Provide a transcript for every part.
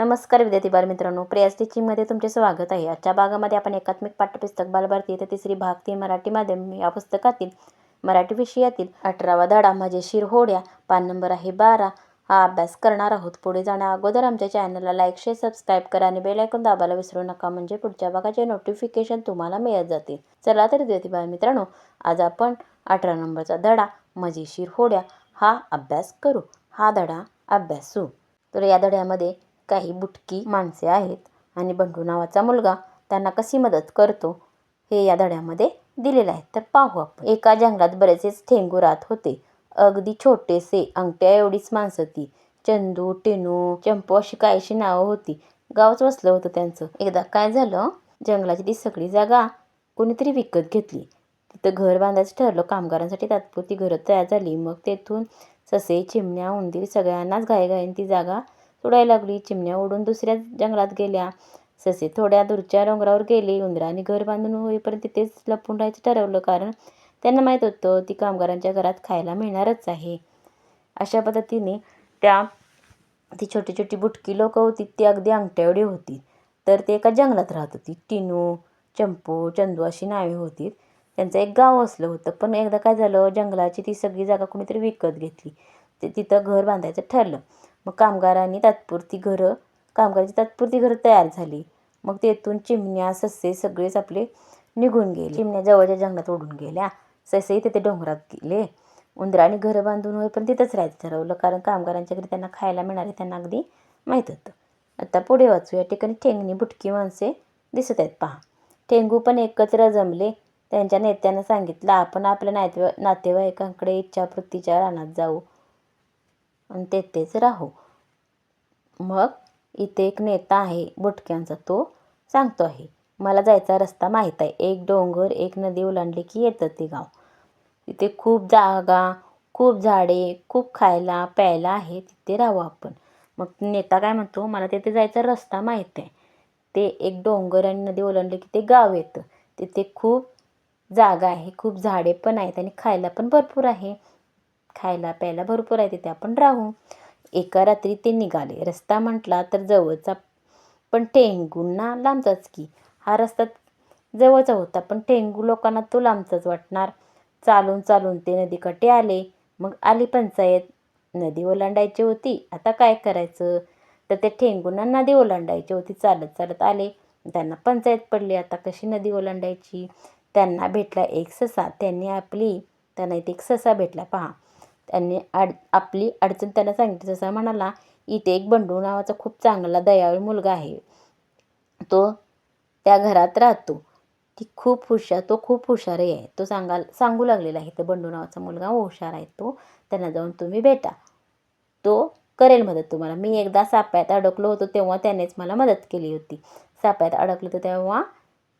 नमस्कार विद्यार्थी बालमित्रांनो प्रियास टीचिंगमध्ये तुमचे स्वागत आहे. आजच्या भागामध्ये आपण एकात्मिक पाठ्यपुस्तक बालभारती येथे तिसरी भाग ती मराठी माध्यम या पुस्तकातील मराठी विषयातील अठरावा धडा म्हणजे मजेशीर होड्या पान नंबर आहे बारा. हा अभ्यास करणार आहोत. पुढे जाण्या अगोदर आमच्या चॅनलला लाईक शेअर सबस्क्राईब करा आणि बेल ऐकून दाबायला विसरू नका. म्हणजे पुढच्या भागाचे नोटिफिकेशन तुम्हाला मिळत जातील. चला तर विद्यार्थी बालमित्रांनो आज आपण अठरा नंबरचा धडा म्हणजे मजेशीर होड्या हा अभ्यास करू. हा धडा अभ्यासू. तर या धड्यामध्ये काही बुटकी माणसे आहेत आणि बंडू नावाचा मुलगा त्यांना कशी मदत करतो हे या धड्यामध्ये दिलेलं आहे. तर पाहू आपण. एका जंगलात बरेचसेच ठेंगू राहत होते. अगदी छोटेसे अंगठ्या एवढीच माणसं ती. चंदू टिनू चंपू अशी काहीशी नावं होती. गावच वसलं होतं त्यांचं. एकदा काय झालं? जंगलाची ती सगळी जागा कोणीतरी विकत घेतली. तिथं घर बांधायचं ठरलं. कामगारांसाठी तात्पुरती घरं तयार झाली. मग तेथून ससे चिमण्या उंदीर सगळ्यांनाच घाईघाईन ती जागा सोडायला लागली चिमण्या ओढून दुसऱ्या जंगलात गेल्या. ससे थोड्या दूरच्या डोंगरावर गेली उंदराने घर बांधून होईपर्यंत तिथेच लपून राहायचं ठरवलं. कारण त्यांना माहीत होतं ती कामगारांच्या घरात खायला मिळणारच आहे. अशा पद्धतीने त्या ती छोटी छोटी बुटकी लोक होती ती अगदी अंगठ्यावडी होती. तर ते एका जंगलात राहत होती. टिनू चंपू चंदू अशी नावे होती. त्यांचं एक गाव असलं होतं. पण एकदा काय झालं जंगलाची ती सगळी जागा कोणीतरी विकत घेतली. ते तिथं घर बांधायचं ठरलं. मग कामगारांनी तात्पुरती घरं कामगारांची तात्पुरती घरं तयार झाली. मग तेथून चिमण्या ससे सगळेच आपले निघून गेले. चिमण्या जवळच्या जंगलात उडून गेल्या. ससेही तिथे डोंगरात गेले. उंदराने घरं बांधून होईपर्यंत तिथंच राहायचं ठरवलं कारण कामगारांच्या घरी त्यांना खायला मिळणार आहे त्यांना अगदी माहीत होतं. आता पुढे वाचू. या ठिकाणी ठेंगणी बुटकी माणसे दिसत आहेत पहा. ठेंगू पण एकत्र जमले. त्यांच्या नेत्यानं सांगितलं आपण आपल्या नाते नातेवाईकांकडे इच्छावृत्तीच्या रानात जाऊ. आणि तेथेच राहू. मग इथे एक नेता आहे बुटक्यांचा तो सांगतो आहे मला जायचा रस्ता माहीत आहे. एक डोंगर एक नदी ओलांडली की येतं ते गाव. तिथे खूप जागा खूप झाडे खूप खायला प्यायला आहे. तिथे राहू आपण. मग नेता काय म्हणतो मला तिथे जायचा रस्ता माहीत आहे. ते एक डोंगर आणि नदी ओलांडली की ते गाव येतं. तिथे खूप जागा आहे खूप झाडे पण आहेत आणि खायला पण भरपूर आहे. खायला प्यायला भरपूर आहे तिथे. आपण राहू. एका रात्री ते निघाले. रस्ता म्हटला तर जवळचा पण टेंगूंना लांबचाच की. हा रस्ता जवळचा होता पण टेंगू लोकांना तो लांबचाच वाटणार. चालून चालून ते नदीकाठी आले. मग आली पंचायत. नदी ओलांडायची होती. आता काय करायचं? तर ते ठेंगूंना नदी ओलांडायची होती. चालत चालत आले. त्यांना पंचायत पडली. आता कशी नदी ओलांडायची? त्यांना भेटला एक ससा. त्यांनी आपली त्यांना इथे एक ससा भेटला. पहा. त्यांनी अड आपली अडचण त्यांना सांगितली. जसा म्हणाला इथे एक बंडू नावाचा खूप चांगला दयाळू मुलगा आहे. तो त्या घरात राहतो. ती खूप हुशार तो खूप हुशारही आहे. तो सांगाल सांगू लागलेला आहे. तर बंडू नावाचा मुलगा हुशार आहे तो. त्यांना जाऊन तुम्ही भेटा. तो करेल मदत तुम्हाला. मी एकदा साप्यात अडकलो होतो तेव्हा त्यानेच मला मदत केली होती. साप्यात अडकलो होतो तेव्हा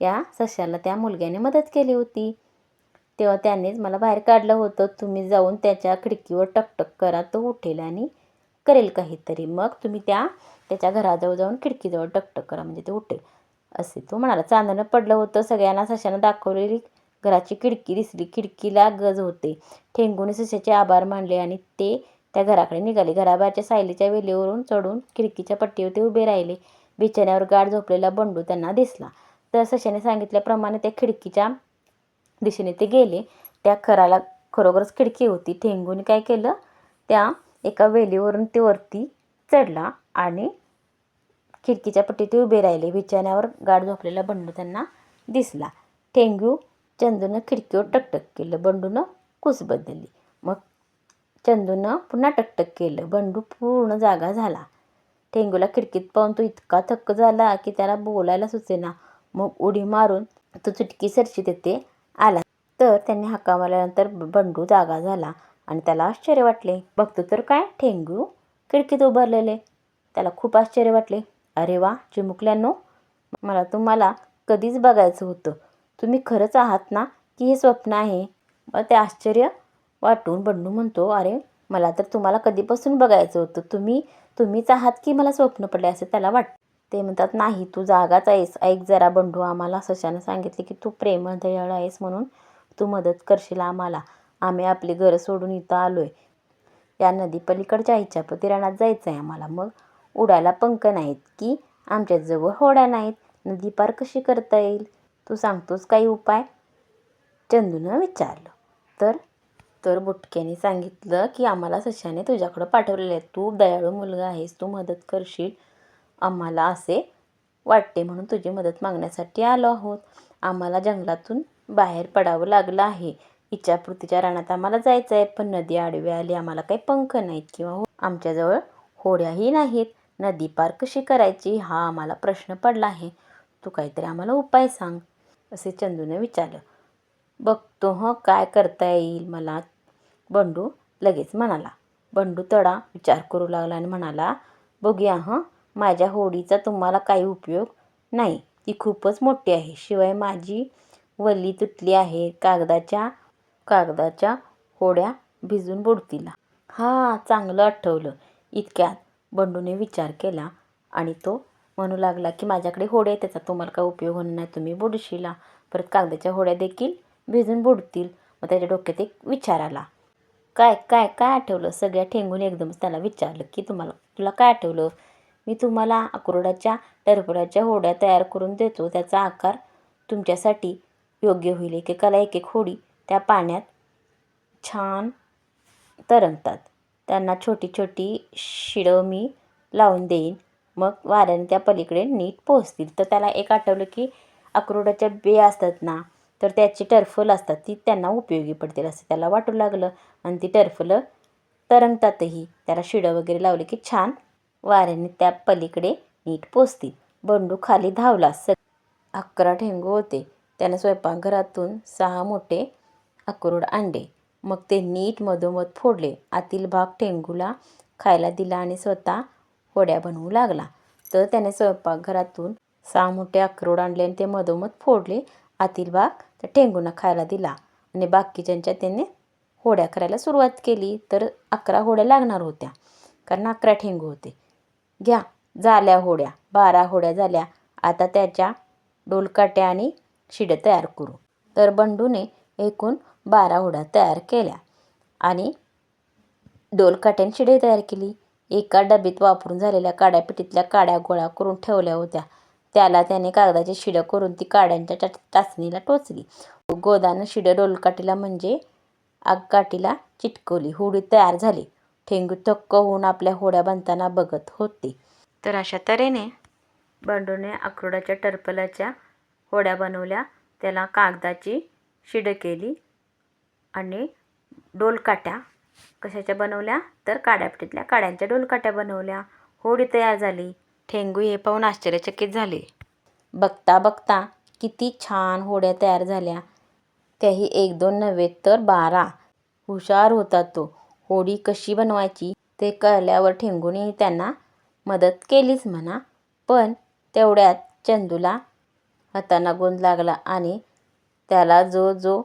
या सश्याला त्या मुलग्याने मदत केली होती. तेव्हा त्यानेच मला बाहेर काढलं होतं. तुम्ही जाऊन त्याच्या खिडकीवर टकटक करा तो उठेल आणि करेल काहीतरी. मग तुम्ही त्या त्याच्या घराजवळ जाऊन खिडकीजवळ टकटक करा म्हणजे ते उठेल. असे तो म्हणाला. चांदणं पडलं होतं. सगळ्यांना सशानं दाखवलेली घराची खिडकी दिसली. खिडकीला गज होते. ठेंगूने सशाचे आभार मानले आणि ते त्या घराकडे निघाले. घराबाहेरच्या सायलीच्या वेलीवरून चढून खिडकीच्या पट्टीवर ते उभे राहिले. बिछाण्यावर गाड झोपलेला बंडू त्यांना दिसला. तर सशाने सांगितल्याप्रमाणे त्या खिडकीच्या दिशेने ते गेले. त्या खराला खरोखरच खिडकी होती. ठेंगूने काय केलं? त्या एका वेलीवरून ते वरती चढला आणि खिडकीच्या पट्टीत उभे राहिले. बिछाण्यावर गाड झोपलेला बंडू त्यांना दिसला. ठेंगू चंदूनं खिडकीवर टकटक केलं. बंडूनं कुस बदलली. मग चंदूनं पुन्हा टकटक केलं. बंडू पूर्ण जागा झाला. ठेंगूला खिडकीत पाहून तो इतका थक्क झाला की त्याला बोलायला सुचेना. मग उडी मारून तो चुटकी सरशी तिथे आला. तर त्यांनी हाका मारल्यानंतर बंडू जागा झाला आणि त्याला आश्चर्य वाटले. बघतो तर काय? ठेंगू खिडकीत उभारलेले. त्याला खूप आश्चर्य वाटले. अरे वा चिमुकल्यांनो मला तुम्हाला कधीच बघायचं होतं. तुम्ही खरंच आहात ना की हे स्वप्न आहे? मग ते आश्चर्य वाटून बंडू म्हणतो अरे मला तर तुम्हाला कधीपासून बघायचं होतं? तुम्ही तुम्हीच आहात की मला स्वप्न पडले असं त्याला वाटतं. ते म्हणतात नाही तू जागाच आहेस. ऐक जरा बंडू आम्हाला सशानं सांगितले की तू प्रेमळ दयाळ आहेस म्हणून तू मदत करशील आम्हाला. आम्ही आपली घरं सोडून इथं आलो आहे या नदी पलीकडच्या इच्छापती रानात जायचं आहे आम्हाला. मग उडायला पंख नाहीत की? आमच्याजवळ होड्या नाहीत. नदी पार कशी करता येईल? तू सांगतोस काही उपाय? चंदूनं विचारलं. तर तर बुटक्याने सांगितलं की आम्हाला सशाने तुझ्याकडं पाठवलेलं आहे. तू दयाळू मुलगा आहेस. तू मदत करशील. आम्हाला असे वाटते म्हणून तुझी मदत मागण्यासाठी आलो आहोत. आम्हाला जंगलातून बाहेर पडावं लागलं आहे. इच्छापूर्तीच्या रानात आम्हाला जायचं आहे पण नदी आडवी आली. आम्हाला काही पंख नाहीत किंवा हो आमच्याजवळ होड्याही नाहीत. नदी पार कशी करायची हा आम्हाला प्रश्न पडला आहे. तू काहीतरी आम्हाला उपाय सांग असे चंदूने विचारलं. बघतो हं काय करता येईल मला? बंडू लगेच म्हणाला. बंडू तडा विचार करू लागला आणि म्हणाला बघूया हं माझ्या होडीचा तुम्हाला काही उपयोग नाही. ती खूपच मोठी आहे. शिवाय माझी वल्ली तुटली आहे. कागदाच्या कागदाच्या होड्या भिजून बुडतील. हां चांगलं आठवलं. इतक्यात बंडूने विचार केला आणि तो म्हणू लागला की माझ्याकडे होड्या त्याचा तुम्हाला काय उपयोग होणार नाही. तुम्ही बुडशिला. परत कागदाच्या होड्या देखील भिजून बुडतील. मग त्याच्या डोक्यात एक विचार आला. काय काय काय आठवलं? सगळ्या ठेंगून एकदमच त्याला विचारलं की तुम्हाला तुला काय आठवलं? मी तुम्हाला अक्रोडाच्या टरफडाच्या होड्या तयार करून देतो. त्याचा आकार तुमच्यासाठी योग्य होईल. एकेकाला एक एक होडी त्या पाण्यात छान तरंगतात. त्यांना छोटी छोटी शिडं मी लावून देईन. मग वाऱ्याने त्या पलीकडे नीट पोहोचतील. तर त्याला एक आठवलं की अक्रोडाच्या बे असतात ना तर त्याची टरफल असतात ती त्यांना उपयोगी पडतील असं त्याला वाटू लागलं. आणि ती टरफलं तरंगतातही. त्याला शिडं वगैरे लावले की छान वाऱ्याने त्या पलीकडे नीट पोचतील. बंडू खाली धावला. स अकरा ठेंगू होते. त्यानं स्वयंपाकघरातून सहा मोठे अक्रोड आणले. मग ते नीट मधोमध फोडले. आतील भाग ठेंगूला खायला दिला आणि स्वतः होड्या बनवू लागला. तर त्याने स्वयंपाकघरातून सहा मोठे अक्रोड आणले आणि ते मधोमध फोडले. आतील भाग त्या ठेंगूंना खायला दिला. आणि बाकीच्यांच्या त्याने होड्या करायला सुरुवात केली. तर अकरा होड्या लागणार होत्या. कारण अकरा ठेंगू होते. घ्या झाल्या होड्या बारा होड्या झाल्या. आता त्याच्या डोलकाट्या आणि शिड्या तयार करू. तर बंडूने एकूण बारा होड्या तयार केल्या आणि डोलकाट्याने शिडे तयार केली. एका डबीत वापरून झालेल्या काड्यापिटीतल्या काड्या गोळा करून ठेवल्या होत्या. त्याला त्याने कागदाची शिडं करून ती काड्यांच्या चाचणीला टोचली. गोदानं शिडं डोलकाठीला म्हणजे आगकाठीला चिटकवली. होडी तयार झाली. ठेंगू थक्क होऊन आपल्या होड्या बांधताना बघत होते. तर अशा तऱ्हेने बंडूने अक्रोडाच्या टर्पलाच्या होड्या बनवल्या. त्याला कागदाची शिडं केली आणि डोलकाट्या कशाच्या बनवल्या? तर काड्यापटीतल्या काड्यांच्या डोलकाट्या बनवल्या. होडी तयार झाली. ठेंगू हे पाहून आश्चर्यचकित झाले. बघता बघता किती छान होड्या तयार झाल्या. त्याही एक दोन नव्हे तर बारा. हुशार होता तो. होडी कशी बनवायची ते कळल्यावर ठेंगूने त्यांना मदत केलीच म्हणा. पण तेवढ्यात चंदूला हातांना गोंद लागला आणि त्याला जो जो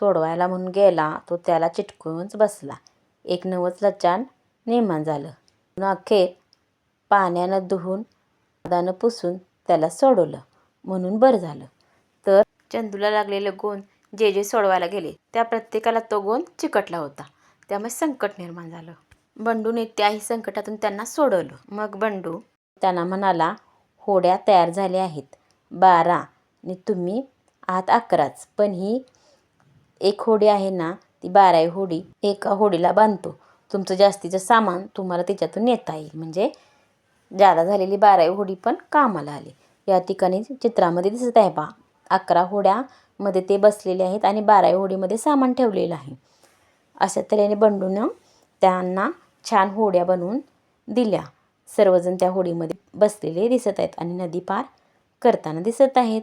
सोडवायला म्हणून गेला तो त्याला चिटकूनच बसला. एक नवच लचान निर्माण झालं. अखेर पाण्यानं धुवून दानं पुसून त्याला सोडवलं म्हणून बरं झालं. तर चंदूला लागलेलं गोंद जे जे सोडवायला गेले त्या प्रत्येकाला तो गोंद चिकटला होता. त्यामुळे संकट निर्माण झालं. बंडूने त्याही संकटातून त्यांना सोडवलं. मग बंडू त्यांना म्हणाला होड्या तयार झाल्या आहेत. बारा आणि तुम्ही आहात अकराच. पण ही एक होडी आहे ना ती बारावी होडी एका होडीला बांधतो. तुमचं जास्तीचं सामान तुम्हाला त्याच्यातून नेता येईल. म्हणजे जादा झालेली बारावी होडी पण कामाला आली. या ठिकाणी चित्रामध्ये दिसत आहे पहा अकरा होड्यामध्ये ते बसलेले आहेत आणि बारावी होडीमध्ये सामान ठेवलेलं आहे. अशा तऱ्हेने बंडूनं त्यांना छान होड्या बनवून दिल्या. सर्वजण त्या होडीमध्ये बसलेले दिसत आहेत आणि नदी पार करताना दिसत आहेत.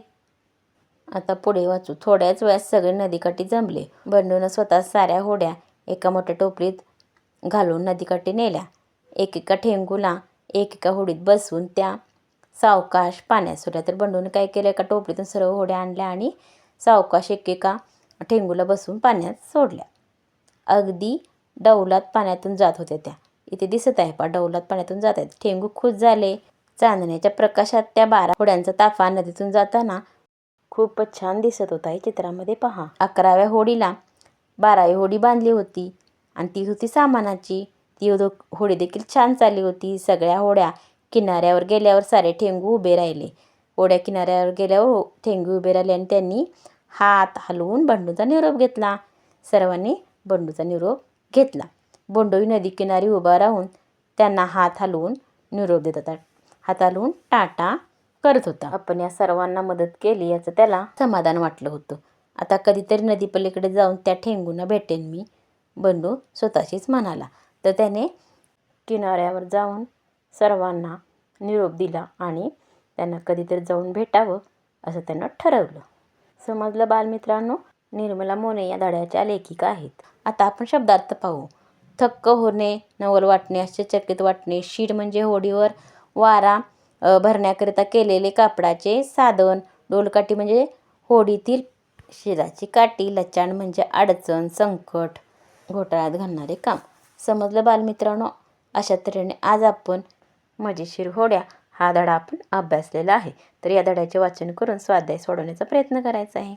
आता पुढे वाचू. थोड्याच वेळात सगळे नदीकाठी जमले. बंडूनं स्वतः साऱ्या होड्या एका मोठ्या टोपलीत घालून नदीकाठी नेल्या. एकेका ठेंगूला एकेका होडीत बसवून त्या सावकाश पाण्यात सोडल्या. तर बंडूने काय केलं? एका टोपलीतून सर्व होड्या आणल्या आणि सावकाश एकेका ठेंगूला बसून पाण्यात सोडल्या. अगदी डौलात पाण्यातून जात होत्या त्या. इथे दिसत आहे पा डौलात पाण्यातून जात आहेत. ठेंगू खुश झाले. चांदण्याच्या प्रकाशात त्या बारा होड्यांचा ताफा नदीतून जाताना खूपच छान दिसत होता हे चित्रामध्ये पहा. अकराव्या होडीला बारावी होडी बांधली होती आणि ती होती सामानाची. ती होडी देखील छान चालली होती. सगळ्या होड्या किनाऱ्यावर गेल्यावर सारे ठेंगू उभे राहिले. होड्या किनाऱ्यावर गेल्यावर ठेंगू उभे राहिले आणि त्यांनी हात हलवून बंडूचा निरोप घेतला. सर्वांनी बंडूचा निरोप घेतला. बंडूही नदी किनारी उभा राहून त्यांना हात हलवून निरोप देत होता. हात हलवून टाटा करत होता. आपण या सर्वांना मदत केली याचं त्याला समाधान वाटलं होतं. आता कधीतरी नदी पलीकडे जाऊन त्या ठेंगूंना भेटेन मी बंडू स्वतःशीच म्हणाला. तर त्याने किनाऱ्यावर जाऊन सर्वांना निरोप दिला आणि त्यांना कधीतरी जाऊन भेटावं असं त्यानं ठरवलं. समजलं बालमित्रांनो? निर्मला मोने या धड्याच्या लेखिका आहेत. आता आपण शब्दार्थ पाहू. थक्क होणे नवल वाटणे आश्चर्यचकित वाटणे शीर म्हणजे होडीवर वारा भरण्याकरिता केलेले कापडाचे साधन डोलकाठी म्हणजे होडीतील शिराची काठी लचाण म्हणजे अडचण संकट घोटाळ्यात घालणारे काम. समजलं बालमित्रांनो? अशा तऱ्हेने आज आपण मजेशीर होड्या हा धडा आपण अभ्यासलेला आहे. तर या धड्याचे वाचन करून स्वाध्याय सोडवण्याचा प्रयत्न करायचा आहे.